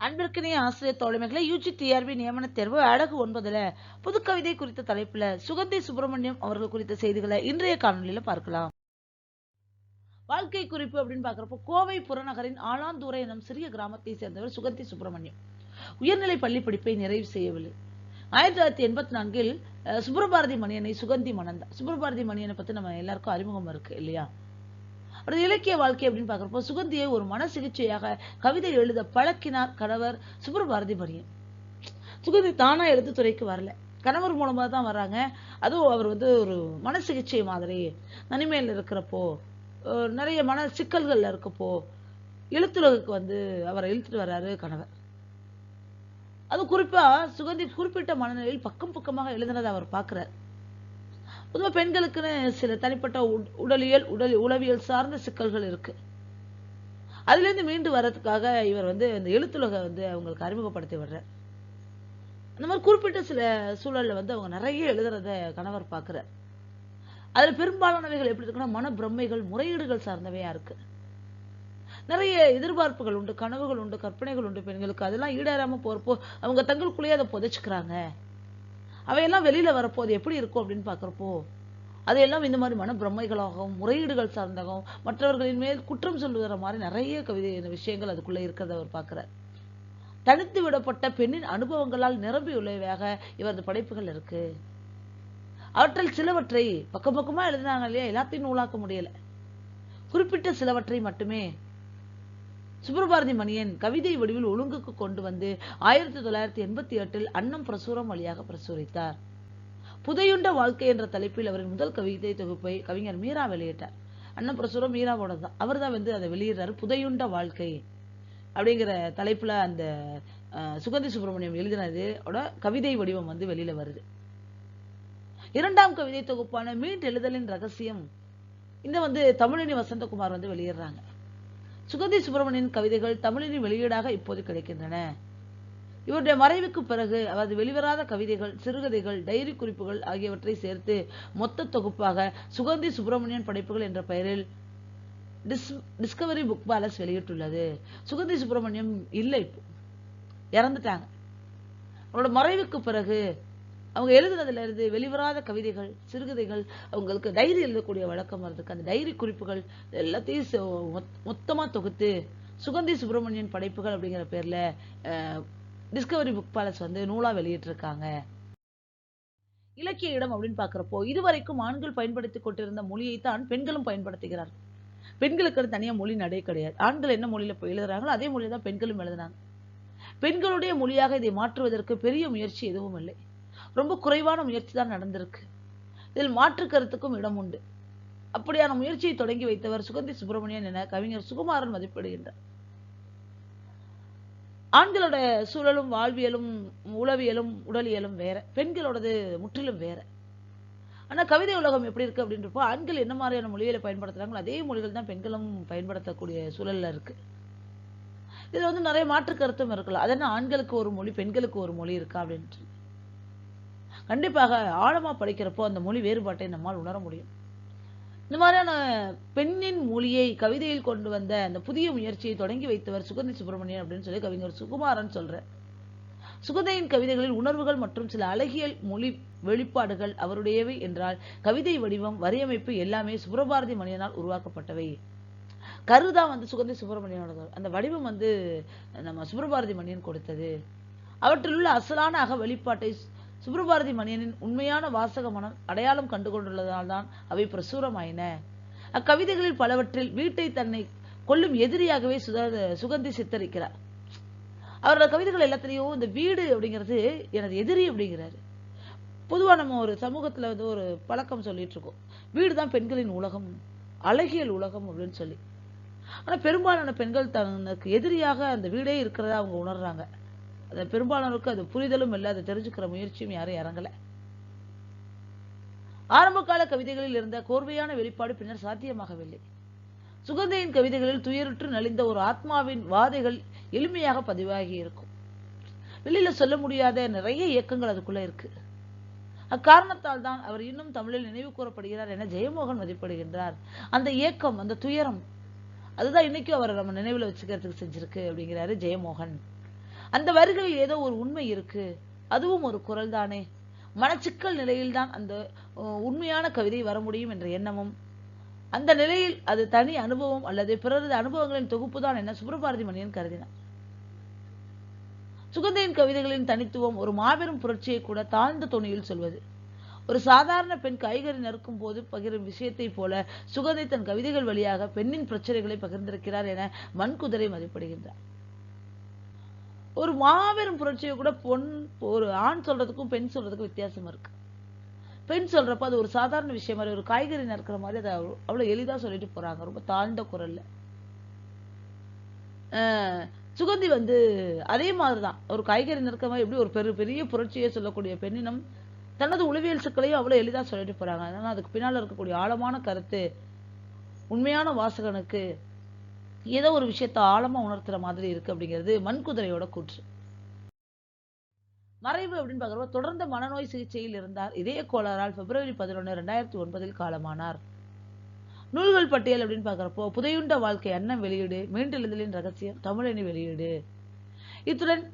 அன்பிற்கினிய ஆசிரியர் தோழமைகளை UG TRP நியமன தேர்வு அழகு ஒன்பதுல புதுக்கவிதை குறித்த தலைப்புல சுகந்தி சுப்பிரமணியம் அவர்கள் குறித்த செய்திகளை இன்றைய காணொலியில பார்க்கலாம். வாழ்க்கை குறிப்பு அப்படின்னு பாக்குறப்போ கோவை புறநகரின் ஆலாந்தூரை எனும் சிறிய கிராமத்தை சேர்ந்தவர் சுகந்தி சுப்பிரமணியம். உயர்நிலை பள்ளி படிப்பை நிறைவு செய்யவில்லை. ஆயிரத்தி தொள்ளாயிரத்தி எண்பத்தி நான்கில் அஹ், சுப்ரபாரதி மணியனை சுகந்தி மணந்தார் சுப்ரபாரதி மணியனை பத்தி நம்ம எல்லாருக்கும் அறிமுகம் இருக்கு இல்லையா? அவரது இலக்கிய வாழ்க்கை அப்படின்னு பார்க்குறப்போ சுகந்தியை ஒரு மன சிகிச்சையாக கவிதை எழுத பழக்கினார் கணவர் சுப்ரபாரதி மணியன் சுகந்தி தானா எழுத்து துறைக்கு வரல. கணவர் மூலமா தான் வர்றாங்க அதுவும் அவர் வந்து ஒரு மன சிகிச்சை மாதிரி தனிமையில் இருக்கிறப்போ நிறைய மன சிக்கல்கள்ல இருக்கப்போ எழுத்துலகுக்கு வந்து அவரை இழுத்துட்டு வர்றாரு கணவர். அது குறிப்பா சுகந்தி குறிப்பிட்ட மனநிலையில் பக்கம் பக்கமாக எழுதுனதை அவர் பார்க்கிறார். பொதுவாக பெண்களுக்குன்னு சில தனிப்பட்ட உட்- உடலியல் உடல் உளவியல் சார்ந்த சிக்கல்கள் இருக்கு. அதுலேருந்து மீண்டு வர்றதுக்காக இவர் வந்து இந்த எழுத்துலக வந்து அவங்களுக்கு அறிமுகப்படுத்தி விடுறார். அந்த மாதிரி குறிப்பிட்ட சில சூழல்ல வந்து அவங்க நிறைய எழுதுறத கணவர் பார்க்குறார். அதில் பெரும்பாலானவைகள் எப்படி இருக்குன்னா மன பிரமைகள் முறையீடுகள் சார்ந்தவையாக இருக்கு. நிறைய எதிர்பார்ப்புகள் உண்டு கனவுகள் உண்டு கற்பனைகள் உண்டு பெண்களுக்கு. அதெல்லாம் ஈடேறாமல் போகிறப்போ அவங்க தங்களுக்குள்ளேயே அதை புதைச்சிக்கிறாங்க. அவையெல்லாம் வெளியில் வரப்போ அது எப்படி இருக்கும் அப்படின்னு பார்க்குறப்போ அதையெல்லாம் இந்த மாதிரி மன பிரமைகளாகவும் முறையீடுகள் சார்ந்தாகவும் மற்றவர்களின் மேல் குற்றம் சொல்லுகிற மாதிரி நிறைய கவிதை விஷயங்கள் அதுக்குள்ளே இருக்கிறத அவர் பார்க்குறார். தனித்து விடப்பட்ட பெண்ணின் அனுபவங்களால் நிரம்பியுள்ளவையாக இவரது படைப்புகள் இருக்கு. அவற்றில் சிலவற்றை பக்கம் பக்கமாக எழுதினாங்க இல்லையா? எல்லாத்தையும் நூலாக்க முடியலை. குறிப்பிட்ட சிலவற்றை மட்டுமே சுப்ரபாரதி மணியன் கவிதை வடிவில் ஒழுங்குக்கு கொண்டு வந்து ஆயிரத்தி தொள்ளாயிரத்தி எண்பத்தி எட்டில் அன்னம் பிரசுரம் வழியாக பிரசுரித்தார். புதையுண்ட வாழ்க்கை என்ற தலைப்பில் அவரின் முதல் கவிதை தொகுப்பை கவிஞர் மீரா வெளியிட்டார். அன்னம் பிரசுரம் மீராவோட தான். அவர் தான் வந்து அதை வெளியிடுறாரு. புதையுண்ட வாழ்க்கை அப்படிங்கிற தலைப்பில் அந்த சுகந்தி சுப்பிரமணியம் எழுதினதோட கவிதை வடிவம் வந்து வெளியில வருது. இரண்டாம் கவிதை தொகுப்பான மீட் எழுதலின் ரகசியம் இந்த வந்து தமிழினி வசந்தகுமார் வந்து வெளியிடுறாங்க. சுகந்தி சுப்பிரமணியன் கவிதைகள் தமிழின் வெளியீடாக இப்போது கிடைக்கின்றன. இவருடைய மறைவுக்கு பிறகு அவரது வெளிவராத கவிதைகள் சிறுகதைகள் டைரி குறிப்புகள் ஆகியவற்றை சேர்த்து மொத்த தொகுப்பாக சுகந்தி சுப்பிரமணியன் படைப்புகள் என்ற பெயரில் டிஸ் டிஸ்கவரி புக் பேலஸ் வெளியிட்டுள்ளது. சுகந்தி சுப்பிரமணியம் இல்லை இப்போ இறந்துட்டாங்க. அவரோட மறைவுக்கு பிறகு அவங்க எழுதுனதுலேருந்து வெளிவராத கவிதைகள் சிறுகதைகள் அவங்களுக்கு டைரி எழுதக்கூடிய வழக்கம் வர்றதுக்கு அந்த டைரி குறிப்புகள் எல்லாத்தையும் மொத்தமாக மொத்தமா தொகுத்து சுகந்தி சுப்பிரமணியன் படைப்புகள் அப்படிங்கிற பேர்ல டிஸ்கவரி புக் பேலஸ் வந்து நூலா வெளியிட்டிருக்காங்க. இலக்கிய இடம் அப்படின்னு பார்க்குறப்போ இதுவரைக்கும் ஆண்கள் பயன்படுத்தி கொண்டிருந்த மொழியைத்தான் பெண்களும் பயன்படுத்துகிறார் பெண்களுக்கு தனியா மொழி நடை கிடையாது. ஆண்கள் என்ன மொழியில் போய் எழுதுறாங்களோ அதே மொழியை தான் பெண்களும் எழுதுனாங்க பெண்களுடைய மொழியாக இதை மாற்றுவதற்கு பெரிய முயற்சி எதுவும் இல்லை. ரொம்ப குறைவான முயற்சி தான் நடந்திருக்கு. இதில் மாற்று கருத்துக்கும் இடம் உண்டு. அப்படியான முயற்சியை தொடங்கி வைத்தவர் சுகந்தி சுப்பிரமணியன் என கவிஞர் சுகுமாரன் மதிப்பிடுகின்றார். ஆண்களோட சூழலும் வாழ்வியலும் உளவியலும் உடலியலும் வேற. பெண்களோடது முற்றிலும் வேற. ஆனா கவிதை உலகம் எப்படி இருக்கு அப்படின்றப்போ ஆண்கள் என்ன மாதிரியான மொழிகளை பயன்படுத்துறாங்களோ அதே மொழிகள் தான் பெண்களும் பயன்படுத்தக்கூடிய சூழல்ல இருக்கு. இதுல வந்து நிறைய மாற்று கருத்தும் இருக்கலாம். அதென்ன ஆண்களுக்கு ஒரு மொழி பெண்களுக்கு ஒரு மொழி இருக்கா அப்படின்ட்டு. கண்டிப்பாக ஆழமா படிக்கிறப்போ அந்த மொழி வேறுபாட்டை நம்மால் உணர முடியும். இந்த மாதிரியான பெண்ணின் மொழியை கவிதையில் கொண்டு வந்த அந்த புதிய முயற்சியை தொடங்கி வைத்தவர் சுகந்தி சுப்பிரமணியன் அப்படின்னு சொல்லி கவிஞர் சுகுமாரன் சொல்றார். சுகந்தையின் கவிதைகளில் உணர்வுகள் மற்றும் சில அழகியல் மொழி வெளிப்பாடுகள் அவருடையவை என்றால் கவிதை வடிவம் வரியமைப்பு எல்லாமே சுப்ரபாரதி மணியனால் உருவாக்கப்பட்டவை. கருதான் வந்து சுகந்தி சுப்பிரமணியனோட அந்த வடிவம் வந்து நம்ம சுப்ரபாரதி மணியன் கொடுத்தது. அவற்றில் உள்ள அசலான அக வெளிப்பாட்டை சுப்ரபாரதி மணியனின் உண்மையான வாசக மனம் அடையாளம் கண்டு கொண்டுள்ளதால்தான் அவை பிரசுரமாயின. அக்கவிதைகளில் பலவற்றில் வீட்டை தன்னை கொல்லும் எதிரியாகவே சுகந்தி சித்தரிக்கிறார். அவரோட கவிதைகள் எல்லாத்திலையும் இந்த வீடு அப்படிங்கிறது எனது எதிரி அப்படிங்கிறாரு. பொதுவாக நம்ம ஒரு சமூகத்தில் வந்து ஒரு பழக்கம் சொல்லிட்டு இருக்கோம். வீடு தான் பெண்களின் உலகம் அழகியல் உலகம் அப்படின்னு சொல்லி. ஆனால் பெரும்பாலான பெண்கள் தனக்கு எதிரியாக அந்த வீடே இருக்கிறதா அவங்க உணர்றாங்க. அது பெரும்பாலானோருக்கு அது புரிதலும் இல்லை அதை தெரிஞ்சுக்கிற முயற்சியும் யாரும் இறங்கலை. ஆரம்ப கால கவிதைகளில் இருந்த கோர்வையான வெளிப்பாடு பின்னர் சாத்தியமாகவில்லை. சுகந்தையின் கவிதைகளில் துயருற்று நலிந்த ஒரு ஆத்மாவின் வாதைகள் எளிமையாக பதிவாகி இருக்கும். வெளியில சொல்ல முடியாத நிறைய இயக்கங்கள் அதுக்குள்ள இருக்கு. அக்காரணத்தால் தான் அவர் இன்னும் தமிழில் நினைவு கூறப்படுகிறார் என ஜெயமோகன் மதிப்பிடுகின்றார். அந்த இயக்கம் அந்த துயரம் அதுதான் இன்னைக்கும் அவரை நம்ம நினைவுல வச்சுக்கிறதுக்கு செஞ்சிருக்கு அப்படிங்கிறாரு ஜெயமோகன். அந்த வரிகளில் ஏதோ ஒரு உண்மை இருக்கு. அதுவும் ஒரு குரல் தானே. மனச்சிக்கல் நிலையில்தான் அந்த உண்மையான கவிதை வர முடியும் என்ற எண்ணமும். அந்த நிலையில் அது தனி அனுபவம் அல்லது பிறரது அனுபவங்களின் தொகுப்பு தான் என சுப்ரபாரதி மணியன் கருதினார். சுகந்தையின் கவிதைகளின் தனித்துவம் ஒரு மாபெரும் புரட்சியை கூட தாழ்ந்த தொனியில் சொல்வது. ஒரு சாதாரண பெண் காய்கறி நறுக்கும் போது பகிரும் விஷயத்தைப் போல சுகந்தை தன் கவிதைகள் வழியாக பெண்ணின் பிரச்சனைகளை பகிர்ந்திருக்கிறார் என மண்குதிரை மதிப்பிடுகின்றார். ஒரு மாபெரும் புரட்சியை கூட பொன் ஒரு ஆண் சொல்றதுக்கும் பெண் சொல்றதுக்கும் வித்தியாசம் இருக்கு. பெண் சொல்றப்ப அது ஒரு சாதாரண விஷயம் மாதிரி ஒரு காய்கறி நறுக்கிற மாதிரி அதை அவ்வளவு- எளிதாக எளிதா சொல்லிட்டு போறாங்க. ரொம்ப தாழ்ந்த குரல்ல. ஆஹ் சுகந்தி வந்து அதே மாதிரிதான். ஒரு காய்கறி நறுக்கிற மாதிரி எப்படி ஒரு பெரு பெரிய புரட்சியை சொல்லக்கூடிய பெண்ணினம் தனது உளவியல் சிக்கலையும் அவ்வளவு எளிதா சொல்லிட்டு போறாங்க. அதனால அதுக்கு பின்னால் இருக்கக்கூடிய ஆழமான கருத்து உண்மையான வாசகனுக்கு ஏதோ ஒரு விஷயத்தை ஆழமா உணர்த்துற மாதிரி இருக்கு அப்படிங்கிறது மண்குதிரையோட கூற்று. மறைவு அப்படின்னு பார்க்குறப்ப தொடர்ந்த மனநோய் சிகிச்சையில் இருந்தார். இதய கோளாறால் பிப்ரவரி பதினொன்று ரெண்டாயிரத்தி ஒன்பதில் காலமானார். நூல்கள் பட்டியல் அப்படின்னு பார்க்குறப்போ புதையுண்ட வாழ்க்கை அன்னம் வெளியீடு மீண்டெழுதலின் ரகசியம் தமிழனி வெளியீடு. இத்துடன்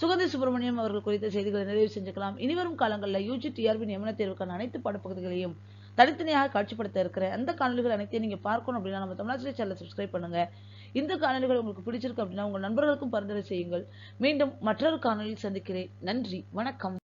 சுகந்தி சுப்பிரமணியம் அவர்கள் குறித்த செய்திகளை நிறைவு செஞ்சுக்கலாம். இனிவரும் காலங்களில் யூஜி டிஆர்பி நியமன தேர்வுக்கான அனைத்து பாடப்பகுதிகளையும் தனித்தனியாக காட்சிப்படுத்த இருக்கிற அந்த காணொலிகள் அனைத்தையும் நீங்க பார்க்கணும் அப்படின்னா நம்ம தமிழாசிரியர் சேனலை சப்ஸ்கிரைப் பண்ணுங்க. இந்த காணொலிகள் உங்களுக்கு பிடிச்சிருக்கு அப்படின்னா உங்கள் நண்பர்களுக்கும் பரிந்துரை செய்யுங்கள். மீண்டும் மற்றொரு காணொலியில் சந்திக்கிறேன். நன்றி. வணக்கம்.